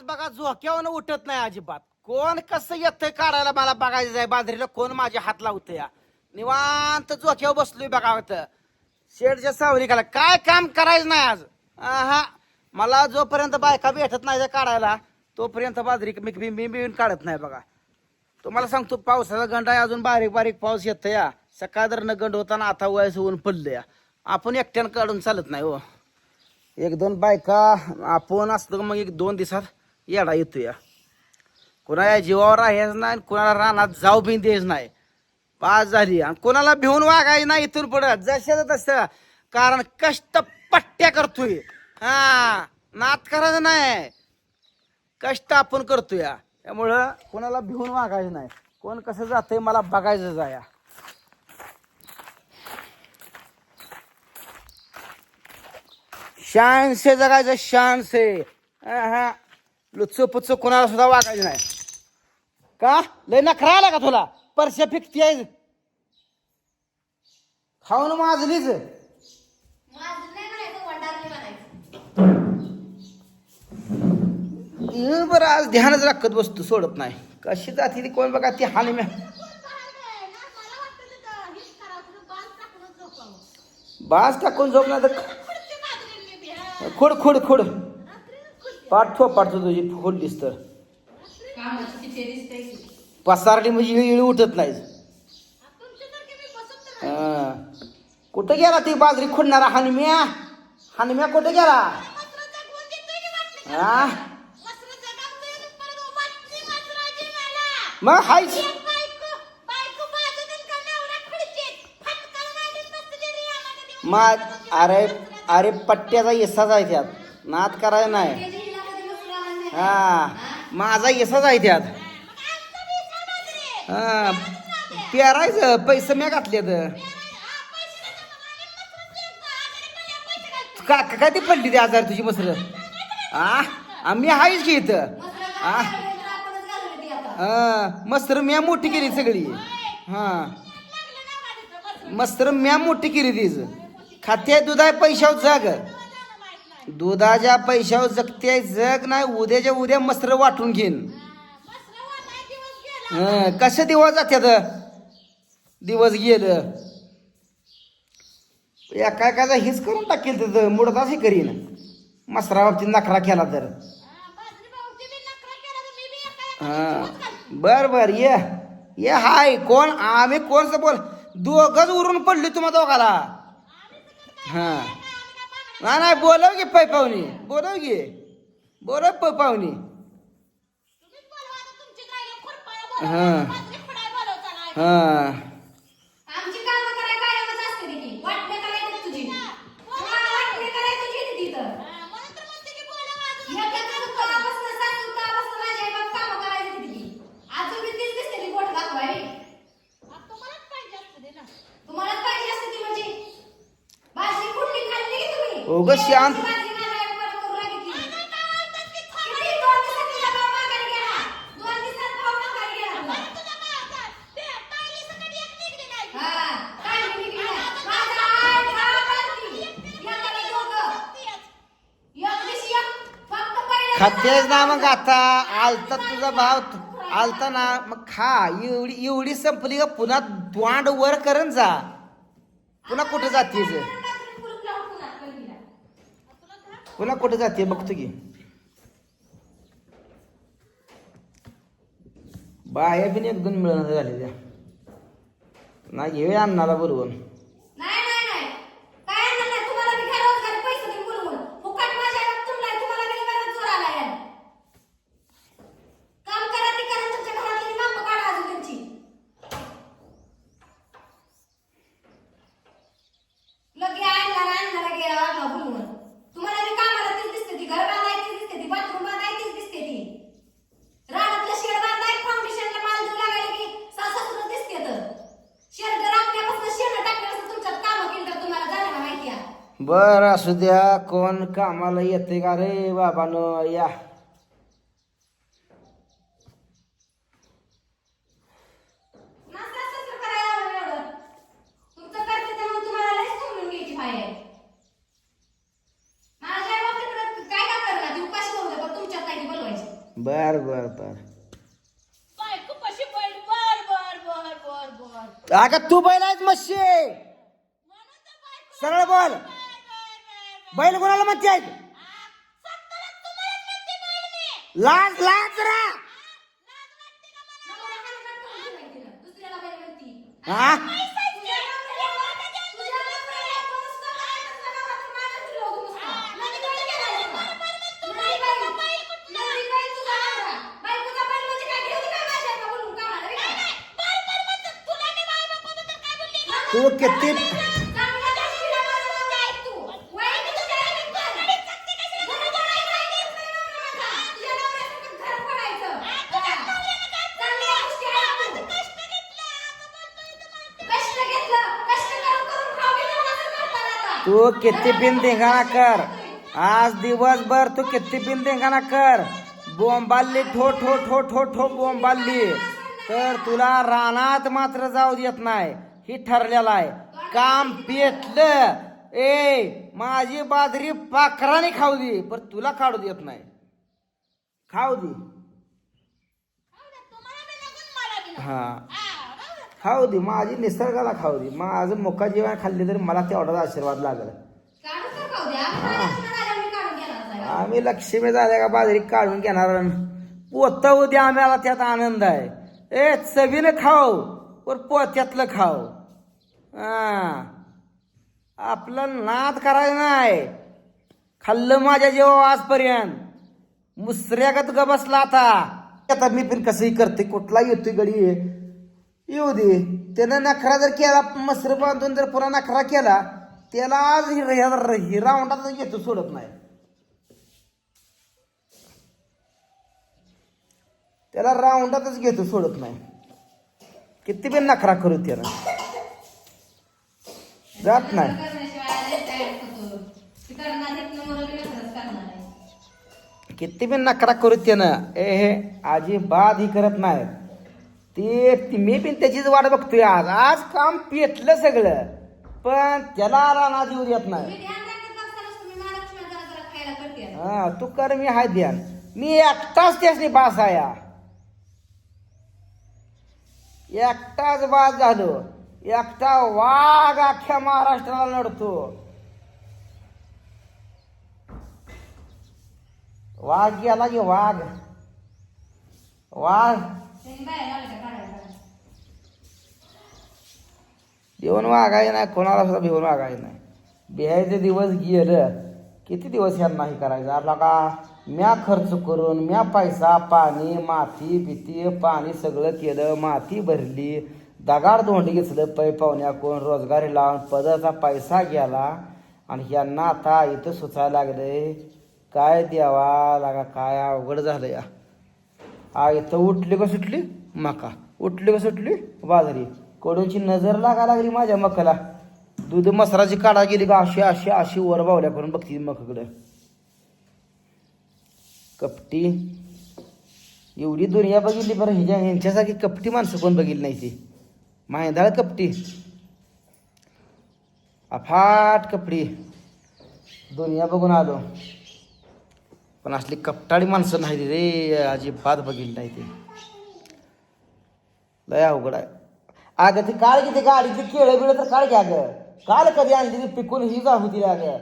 आज बघा झोक्यावर उठत नाही अजिबात. कोण कसं येतंय काढायला मला बघायचं आहे? बाजरीला कोण माझे हात लावतं या निवांत झोक्यावर बसलोय बघा होतं शेडच्या सावली काय काम करायचं नाही आज? हा मला जोपर्यंत बायका भेटत नाही काढायला तोपर्यंत बाजरी मी मी मी काढत नाही बघा. तुम्हाला सांगतो पावसाचा गंड आहे अजून बारीक बारीक पाऊस येतो या सकाळ न गंड होताना आता वयस ऊन पडलं या आपण एकट्यानं काढून चालत नाही हो. एक दोन बायका आपण असतो का मग एक दोन दिवसात येडा येतो या कोणाला जीवावर राहायच नाही आणि कोणाला रानात जाऊ बिन द्यायच नाही. पास झाली. आणि कोणाला भिवून वागायचं नाही इथून पुढं. जशा तसं. कारण कष्ट पट्ट्या करतोय. हा नात करायचं नाही. कष्ट आपण करतोय. त्यामुळं कोणाला भिवून वागायचं नाही. कोण कसं जातंय मला बघायचं जाया. शानसे जगायचं शानसे. हा. लुच्चू कोणाला सुद्धा वागायचं नाही. का? लय नखरा आला का तुला? परश्या फिकती आहे. खाऊन माजलीच बरं आज ध्यानच राखत बसतो सोडत नाही. कशी जाती ती कोण बघा ती हानी म्या बाज टाकून झोप नाही तर खोड खोड खोड. पाठ ठो पाठतो तुझी तर चिठ्ठी दिसते. पसारली म्हणजे इळी उठत नाही. हा. कुठं गेला ती बाजरी खोडणारा हनुम्या? हनुम्या कुठं गेला? हा? मग हायच. मा अरे अरे पट्ट्याचा येसाच आहे त्यात. नाद करायचा नाही त्याची हिला कधी बसून आला नाही. हा. माझा येसाच आहे त्यात. हा. पेरायचं पैसे म्या घातले का काय ती पडली ती आजार तुझी मसर? आ? आम्ही आहेच की इथं. हा. मस्तर म्या मोठी केली सगळी. हा. मस्तर म्या मोठी केली तीच. खाते दुधाय पैशावर जग. दुधाच्या पैशावर जगते जग नाही उद्याच्या उद्या मस्तर वाटून घेईन. हं, कसं दिवस जात्यात? दिवस गेलं. एका एकाचा हिच करून टाकेल तिथं मुडताच हे करीन. मसरा बाबतीत नखरा केला तर. हा बर बर ये. ये हाय कोण आम्ही कोणचं बोल? दोघच उरून पडली तुम्हा दोघाला. हा. नाही नाही बोलव की पै पाहुणी बोलव की. बोलव पै पाहुणी हा. हा आमची कामं करायला कायमच असते ती की. वाटणे करायची तुझी. तुम्हाला वाटणे करायची तुझी ती तिथं. एका कामापासून सासू कामापासून माझी आई बाप कामं करायची ती ती. अजून बी तीच दिसते ती बोट दाखवावी. तुम्हालाच पाहिजे असते ती म्हणजे. भाजी कुठली खाल्ली की तुम्ही? उगाच शांत. भाजी माझ्या आईवर करू लागली. किती दोन दिवसात तिचा भाव माघारी गेला. दोन दिवसात भाव माघारी गेला. हा, काय मी निघली नाही. माझा आठ भाव करती. एकाला दोघं. एक दिवशी एक, फक्त पहिल्या खातेच ना मग आता. आलता तुझा भाव आलता ना. मग खा. एवढी एवढी संपली का पुन्हा द्वांड वर करून जा. पुन्हा कुठं जातीस कुलूप लावून पुन्हा पहिलीला. पुन्हा कुठे जाते बघतो की. बाया बिन एक दोन मिळवण्यात झालेल्या नाही घेऊया अन्नाला बरोबर नाही नाही नाही काय आणलं नाही तुम्हाला मी काय रोजगारी पैसे देऊन बोलवून फुकट माझ्या हातात तुमलाय तुम्हाला मी गरज जोर आला यार काम करा ती करा तुमच्या घरातली माप काढा अजून त्यांची लगे आणला आणला लगे आणला बोलवून तुम्हाला मी कामाला तीच दिसते ती घर बांधाय तीच दिसते ती बाथरूम बांधाय तीच दिसते ती रानातलं शेड बांधाय फाउंडेशनला माल देऊ लागायला की सासू दिसते तर शेड राखण्यापासून शेड टाकण्यापासून तुमच्यात कामं केली तर तुम्हाला जाण्याला माहिती आहे बर असू द्या कोण कामाला येते का रे बाबानो या. बर बर बर. बर बर बर अगं तू बैलायच आहेस मशी म्हणून सरळ बोल. बैल कोणाला म्हणते आहेत लाज लाज जरा. लाज वाटते तू किती बिन धिंगाणा कर. आज दिवसभर तू किती बिन धिंगाणा कर. बोंबाल्ली ठो ठो ठो ठो ठो बोंबाल्ली. तर तुला रानात मात्र जाऊ देत नाही. ही ठरलेलं आहे. काम पेटलं. ए माझी बाजरी पाखराने खाऊ दे पण तुला काढू देत नाही. खाऊ दे. हा. खाऊ दे माझी निसर्गाला खाऊ दे. माझं मुका जेवण खाल्ली तरी मला तेवढाच आशीर्वाद लागल. आम्ही लक्ष्मी झाल्या का बाजरी काढून घेणार पोत उद्या आम्हाला त्यात आनंद आहे. ए चवीनं खाऊ पर पोत्यातलं खाऊ. आपलं नाद करायचं नाही. खाल्लं माझ्या जेव्हा आजपर्यंत. मुसऱ्यागत ग बसला आता. आता मी पण कसंही करते कुठला येतोय गडी येऊ दे त्यानं नखरा जर केला मसर बांधून जर पुन्हा नखरा केला त्याला आज राऊंडात घेतो सोडत नाही. त्याला राऊंडातच घेतो सोडत नाही. किती बी नखरा करू त्यानं. जात नाही. किती बी नखरा करू त्यानं. ए हे अजिबात ही करत नाही ते ती- मी पण त्याचीच वाट बघतोय आज. आज काम पेटलं सगळं. पण त्याला रानात येऊ देत नाही. हा तू कर मी हाय ध्यान. मी एकटाच त्यासनी बास आया एकटाच बास झालो. एकटा वाघ अख्ख्या महाराष्ट्राला लढतो. वाघ गेला की वाघ. वाघ त्यांनी भिवून वागाय नाही कोणाला सुद्धा भिवून वागाय नाही. बिहायचे दिवस गेलं किती दिवस यांना हे करायचं? आपला का म्या खर्च करून म्या पैसा पाणी माती भीती पाणी सगळं केलं माती भरली दगाड धोंडी घेतलं पै पाहुण्या कोण रोजगारी लावून पदाचा पैसा गेला आणि ह्यांना आता इथं सुचायला लागलंय. काय द्यावा? लागा काय अवघड झालं या आई तर उठली का सुटली? मका. उठली का सुटली? बाजरी. कडूनची नजर लागा लागली माझ्या मकाला. दूध मसराची काढा गेली का? अशी अशी अशी वर बावल्या करून बघती मकाकडं. कपटी. एवढी दुनिया बघितली बरं ह्याच्या ह्यांच्यासारखी कपटी माणसं कोण बघितली नाही ती? मायदाळ कपटी. अफाट कपडी दुनिया बघून आलो. पण असली कपटाळी माणसं नाही रे अजिबात बघितली नाही ते. लय अवघड आहे. अगं ती काळ किती ते केळं बिळं तर काळ घ्या ग काल कधी आणली ती पिकून ही जा होती अगं.